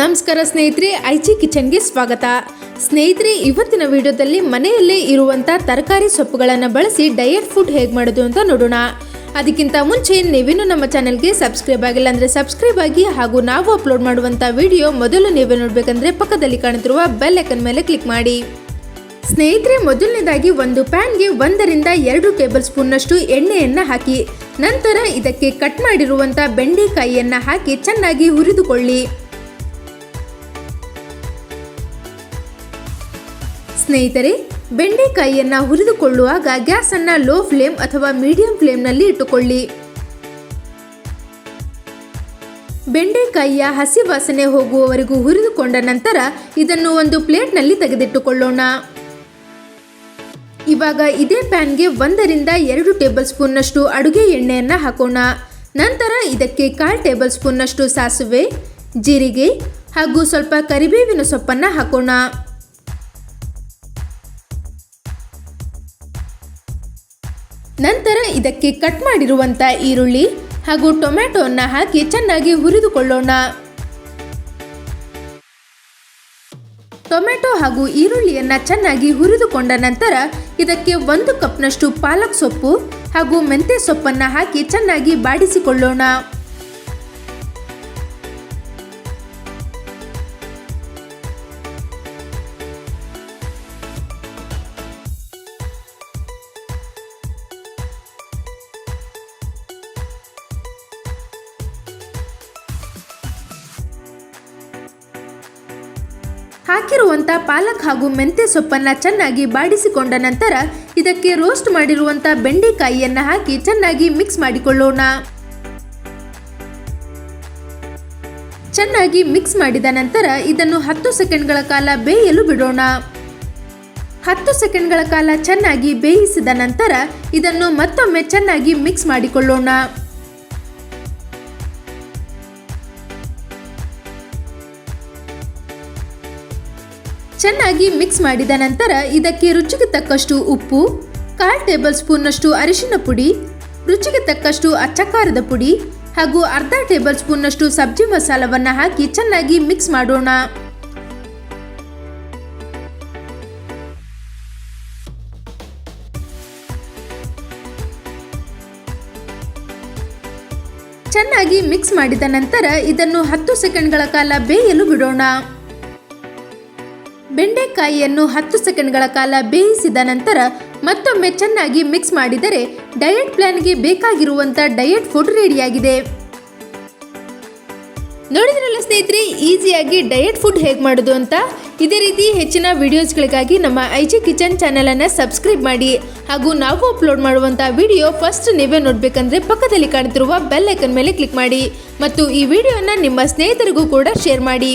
ನಮಸ್ಕಾರ ಸ್ನೇಹಿತರೆ ಐಚಿ ಕಿಚನ್ಗೆ ಸ್ವಾಗತ. ಸ್ನೇಹಿತರೆ, ಇವತ್ತಿನ ವಿಡಿಯೋದಲ್ಲಿ ಮನೆಯಲ್ಲೇ ಇರುವಂಥ ತರಕಾರಿ ಸೊಪ್ಪುಗಳನ್ನು ಬಳಸಿ ಡಯಟ್ ಫುಡ್ ಹೇಗೆ ಮಾಡೋದು ಅಂತ ನೋಡೋಣ. ಅದಕ್ಕಿಂತ ಮುಂಚೆ ನೀವೇನು ನಮ್ಮ ಚಾನಲ್ಗೆ ಸಬ್ಸ್ಕ್ರೈಬ್ ಆಗಿಲ್ಲ ಅಂದರೆ ಸಬ್ಸ್ಕ್ರೈಬ್ ಆಗಿ ಹಾಗೂ ನಾವು ಅಪ್ಲೋಡ್ ಮಾಡುವಂಥ ವಿಡಿಯೋ ಮೊದಲು ನೀವೇ ನೋಡಬೇಕಂದ್ರೆ ಪಕ್ಕದಲ್ಲಿ ಕಾಣುತ್ತಿರುವ ಬೆಲ್ ಐಕನ್ ಮೇಲೆ ಕ್ಲಿಕ್ ಮಾಡಿ. ಸ್ನೇಹಿತರೆ, ಮೊದಲನೇದಾಗಿ ಒಂದು ಪ್ಯಾನ್ಗೆ ಒಂದರಿಂದ ಎರಡು ಟೇಬಲ್ ಸ್ಪೂನ್ನಷ್ಟು ಎಣ್ಣೆಯನ್ನು ಹಾಕಿ. ನಂತರ ಇದಕ್ಕೆ ಕಟ್ ಮಾಡಿರುವಂಥ ಬೆಂಡೆಕಾಯಿಯನ್ನು ಹಾಕಿ ಚೆನ್ನಾಗಿ ಹುರಿದುಕೊಳ್ಳಿ. ಸ್ನೇಹಿತರೆ, ಬೆಂಡೆಕಾಯಿಯನ್ನು ಹುರಿದುಕೊಳ್ಳುವಾಗ ಗ್ಯಾಸನ್ನು ಲೋ ಫ್ಲೇಮ್ ಅಥವಾ ಮೀಡಿಯಂ ಫ್ಲೇಮ್ನಲ್ಲಿ ಇಟ್ಟುಕೊಳ್ಳಿ. ಬೆಂಡೆಕಾಯಿಯ ಹಸಿ ವಾಸನೆ ಹೋಗುವವರೆಗೂ ಹುರಿದುಕೊಂಡ ನಂತರ ಇದನ್ನು ಒಂದು ಪ್ಲೇಟ್ನಲ್ಲಿ ತೆಗೆದಿಟ್ಟುಕೊಳ್ಳೋಣ. ಇವಾಗ ಇದೇ ಪ್ಯಾನ್ಗೆ ಒಂದರಿಂದ ಎರಡು ಟೇಬಲ್ ಸ್ಪೂನ್ನಷ್ಟು ಅಡುಗೆ ಎಣ್ಣೆಯನ್ನು ಹಾಕೋಣ. ನಂತರ ಇದಕ್ಕೆ ಕಾಲು ಟೇಬಲ್ ಸ್ಪೂನ್ನಷ್ಟು ಸಾಸಿವೆ, ಜೀರಿಗೆ ಹಾಗೂ ಸ್ವಲ್ಪ ಕರಿಬೇವಿನ ಸೊಪ್ಪನ್ನು ಹಾಕೋಣ. ನಂತರ ಇದಕ್ಕೆ ಕಟ್ ಮಾಡಿರುವಂಥ ಈರುಳ್ಳಿ ಹಾಗೂ ಟೊಮ್ಯಾಟೊವನ್ನು ಹಾಕಿ ಚೆನ್ನಾಗಿ ಹುರಿದುಕೊಳ್ಳೋಣ. ಟೊಮೆಟೊ ಹಾಗೂ ಈರುಳ್ಳಿಯನ್ನು ಚೆನ್ನಾಗಿ ಹುರಿದುಕೊಂಡ ನಂತರ ಇದಕ್ಕೆ ಒಂದು ಕಪ್ನಷ್ಟು ಪಾಲಕ್ ಸೊಪ್ಪು ಹಾಗೂ ಮೆಂತ್ಯ ಸೊಪ್ಪನ್ನು ಹಾಕಿ ಚೆನ್ನಾಗಿ ಬಾಡಿಸಿಕೊಳ್ಳೋಣ. ಹಾಕಿರುವಂಥ ಪಾಲಕ್ ಹಾಗೂ ಮೆಂತ್ಯ ಸೊಪ್ಪನ್ನು ಚೆನ್ನಾಗಿ ಬಾಡಿಸಿಕೊಂಡ ನಂತರ ಇದಕ್ಕೆ ರೋಸ್ಟ್ ಮಾಡಿರುವಂಥ ಬೆಂಡೆಕಾಯಿಯನ್ನು ಹಾಕಿ ಚೆನ್ನಾಗಿ ಮಿಕ್ಸ್ ಮಾಡಿಕೊಳ್ಳೋಣ. ಚೆನ್ನಾಗಿ ಮಿಕ್ಸ್ ಮಾಡಿದ ನಂತರ ಇದನ್ನು ಹತ್ತು ಸೆಕೆಂಡ್ಗಳ ಕಾಲ ಬೇಯಲು ಬಿಡೋಣ. ಹತ್ತು ಸೆಕೆಂಡ್ಗಳ ಕಾಲ ಚೆನ್ನಾಗಿ ಬೇಯಿಸಿದ ನಂತರ ಇದನ್ನು ಮತ್ತೊಮ್ಮೆ ಚೆನ್ನಾಗಿ ಮಿಕ್ಸ್ ಮಾಡಿಕೊಳ್ಳೋಣ. ಚೆನ್ನಾಗಿ ಮಿಕ್ಸ್ ಮಾಡಿದ ನಂತರ ಇದಕ್ಕೆ ರುಚಿಗೆ ತಕ್ಕಷ್ಟು ಉಪ್ಪು, ಕಾಲು ಟೇಬಲ್ ಸ್ಪೂನ್ನಷ್ಟು ಅರಿಶಿನ ಪುಡಿ, ರುಚಿಗೆ ತಕ್ಕಷ್ಟು ಅಚ್ಚಕಾರದ ಪುಡಿ ಹಾಗೂ ಅರ್ಧ ಟೇಬಲ್ ಸ್ಪೂನ್ನಷ್ಟು ಸಬ್ಜಿ ಮಸಾಲವನ್ನು ಹಾಕಿ ಚೆನ್ನಾಗಿ ಮಿಕ್ಸ್ ಮಾಡೋಣ. ಚೆನ್ನಾಗಿ ಮಿಕ್ಸ್ ಮಾಡಿದ ನಂತರ ಇದನ್ನು ಹತ್ತು ಸೆಕೆಂಡ್ಗಳ ಕಾಲ ಬೇಯಲು ಬಿಡೋಣ. ಬೆಂಡೆಕಾಯಿಯನ್ನು ಹತ್ತು ಸೆಕೆಂಡ್ಗಳ ಕಾಲ ಬೇಯಿಸಿದ ನಂತರ ಮತ್ತೊಮ್ಮೆ ಚೆನ್ನಾಗಿ ಮಿಕ್ಸ್ ಮಾಡಿದರೆ ಡಯಟ್ ಪ್ಲಾನ್ಗೆ ಬೇಕಾಗಿರುವಂಥ ಡಯಟ್ ಫುಡ್ ರೆಡಿಯಾಗಿದೆ. ನೋಡಿದ್ರಲ್ಲ ಸ್ನೇಹಿತರೆ, ಈಸಿಯಾಗಿ ಡಯಟ್ ಫುಡ್ ಹೇಗೆ ಮಾಡೋದು ಅಂತ? ಇದೇ ರೀತಿ ಹೆಚ್ಚಿನ ವಿಡಿಯೋಸ್ಗಳಿಗಾಗಿ ನಮ್ಮ ಐಜಿ ಕಿಚನ್ ಚಾನಲನ್ನು ಸಬ್ಸ್ಕ್ರೈಬ್ ಮಾಡಿ. ಹಾಗೂ ನಾವು ಅಪ್ಲೋಡ್ ಮಾಡುವಂಥ ವಿಡಿಯೋ ಫಸ್ಟ್ ನೀವೇ ನೋಡಬೇಕಂದ್ರೆ ಪಕ್ಕದಲ್ಲಿ ಕಾಣ್ತಿರುವ ಬೆಲ್ ಐಕನ್ ಮೇಲೆ ಕ್ಲಿಕ್ ಮಾಡಿ. ಮತ್ತು ಈ ವಿಡಿಯೋನ ನಿಮ್ಮ ಸ್ನೇಹಿತರಿಗೂ ಕೂಡ ಶೇರ್ ಮಾಡಿ.